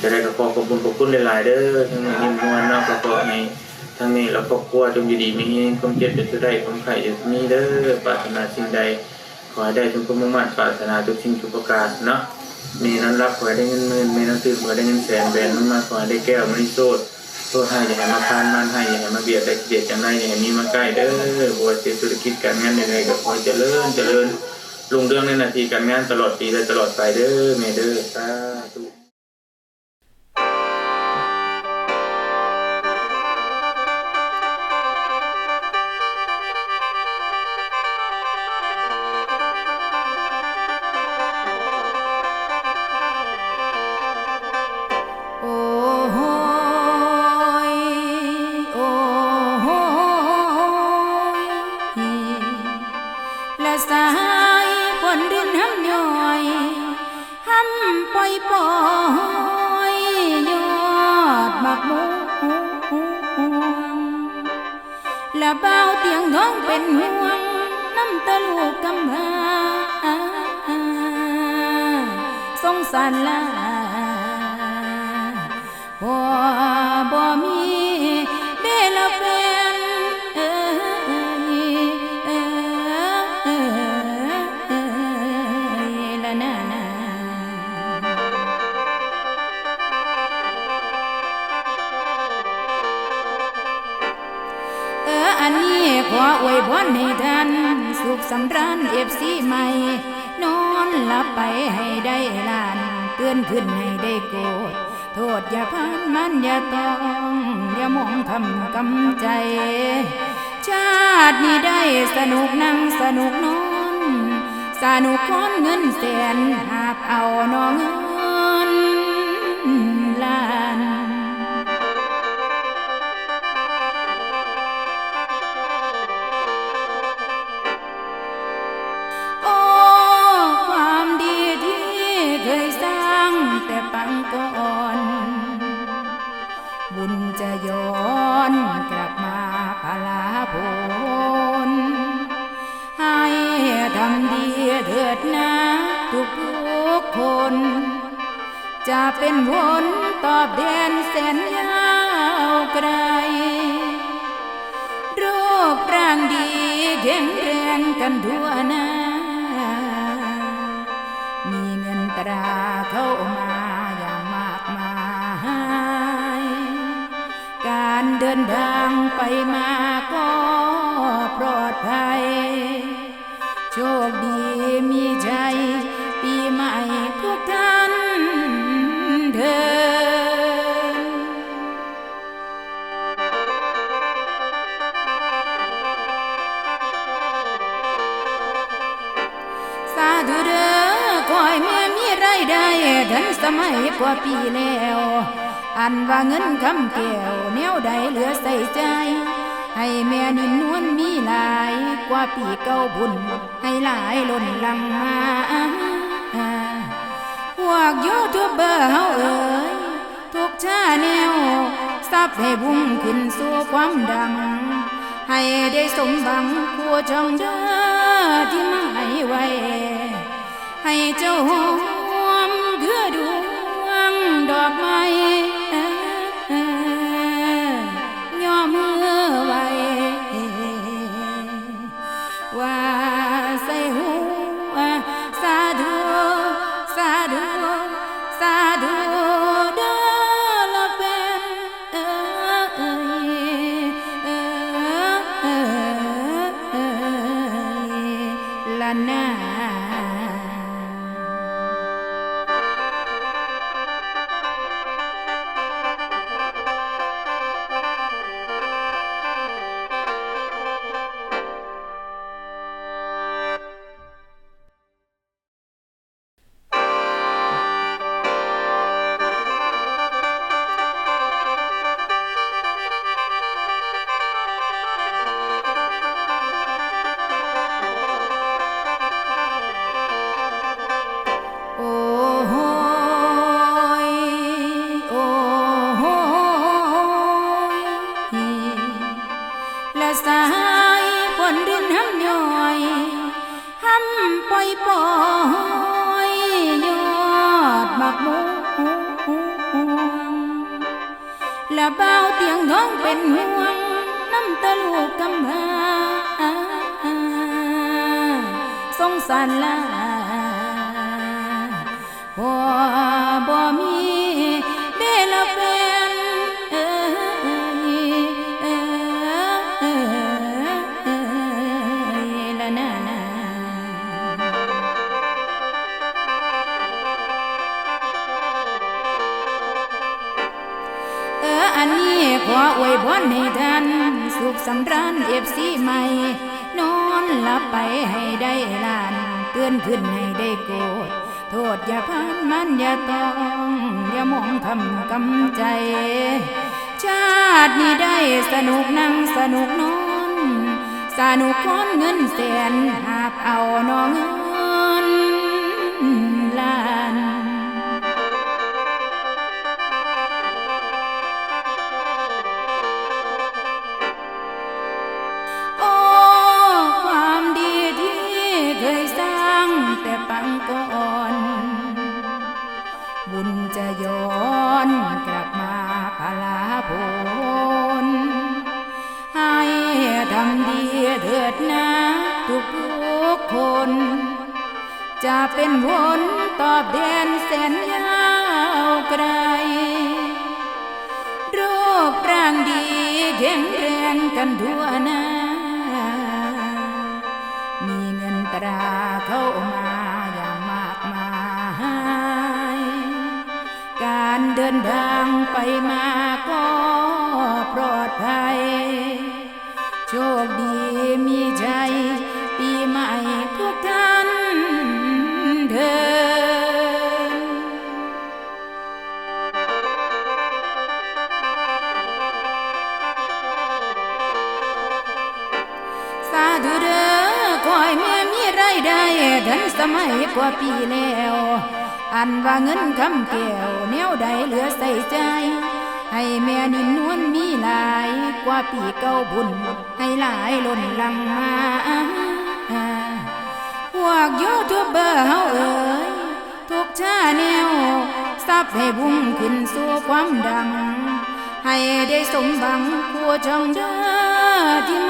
จะได้ก็ขอขอบคุณขอบคุณหลายๆเด้อทั้งในนิมนต์เนาะก็ขอให้ทั้งนี้แล้วก็ครัวจงอยู่ดีมีแรงความเจ็บจะได้ความไข่จะมีเด้อปรารถนาสิ่งใด ขอให้ได้ทุกความมุ่งมั่นปรารถนาทุกสิ่งทุกประการเนาะมีนั้นรับขอให้ได้เงินหมื่นมีนั้นตื่นขอให้ได้เงินแสนแบนมันมาขอให้ได้แก้วมันโซดโทษให้อย่าให้มาพานมันให้อย่าให้มาเบียดได้เบียดจังไรอย่าให้มีมาใกล้เด้อบัวเสียธุรกิจการงานยังไงก็ขอให้เจริญเจริญรุ่งเรื่องในนาทีการงานตลอดปีและตลอดไปเด้อแม่เด้อสาธุ ละเบาเตียงท้องเป็นห่วงน้ำตาลูกกำพร้าสงสารลาบ่บ่มี อันนี้ขออวยพรให้ท่าน สุขสำราญเอฟซีใหม่ นอนหลับไปให้ได้ลานเตือนขึ้นให้ได้โกรธโทษอย่าพานมันอย่าต้อง อย่ามองคำกำใจ ชาตินี้ได้สนุกนั่งสนุกนอน สนุกคนเงินแสนหาบเอานองเงินาผลให้ทำดีเถิดนะทุกทุกคน จะเป็นผลตอบแทนแสนยาวไกล รูปร่างดีแข็งแรงกันทั่วหน้า โชคดีมีใจ ปีใหม่ทุกท่านเถิดสาธุเด้อคอยแม่มีรายได้ทันสมัยกว่าปีแล้ว อันว่าเงินคำแก้วแนวใดเหลือใส่ใจ ให้แม่นิ่มนวลมีหลายกว่าปีเก่าบุญ ให้หลายล้นหลังมาพวกยูทูบเบอร์เฮาเอ่ยทุกชาแนวซับให้บุ้งขึ้นสู่ความดัง ให้ได้สมบังผัวจองเด้อที่มาให้ไว้ ให้เจ้า เบาเตียงน้องเป็นห่วงน้ำตาลูกกำพาสงสารลาพอ อันนี้ขออวยพรให้ท่านสุขสำราญเอฟซีใหม่ นอนหลับไปให้ได้ลานเตือนขึ้นให้ได้โกรธโทษอย่าพานมันอย่าต้อง อย่ามองคำกำใจ ชาตินี้ได้สนุกนั่งสนุกนอน สนุกค้อนเงินแสนหากเอานอเงิน ดนะทุกทุกคน จะเป็นผลตอบแทนแสนยาวไกล รูปร่างดีแข็งแรงกันทั่วหน้า มีเงินตราเข้ามาอย่างมากมาย การเดินทางไปมาก็ปลอดภัยโชคดี มีใจปีใหม่ทุกท่านเถิดสาธุเด้อคอยแม่มีรายได้ทันสมัยกว่าปีแล้ว อันว่าเงินคำแก้วแนวใดเหลือใส่ใจ ให้แม่นินนวลมีหลายกว่าปีเก่าบุญ ให้หลายล้นหลังมาพวกยูทูบเบอร์เฮาเอ๋ยทุกชาแนวซับให้บุ้งขึ้นสู่ความดัง ให้ได้สมบังผัวจองเด้อที่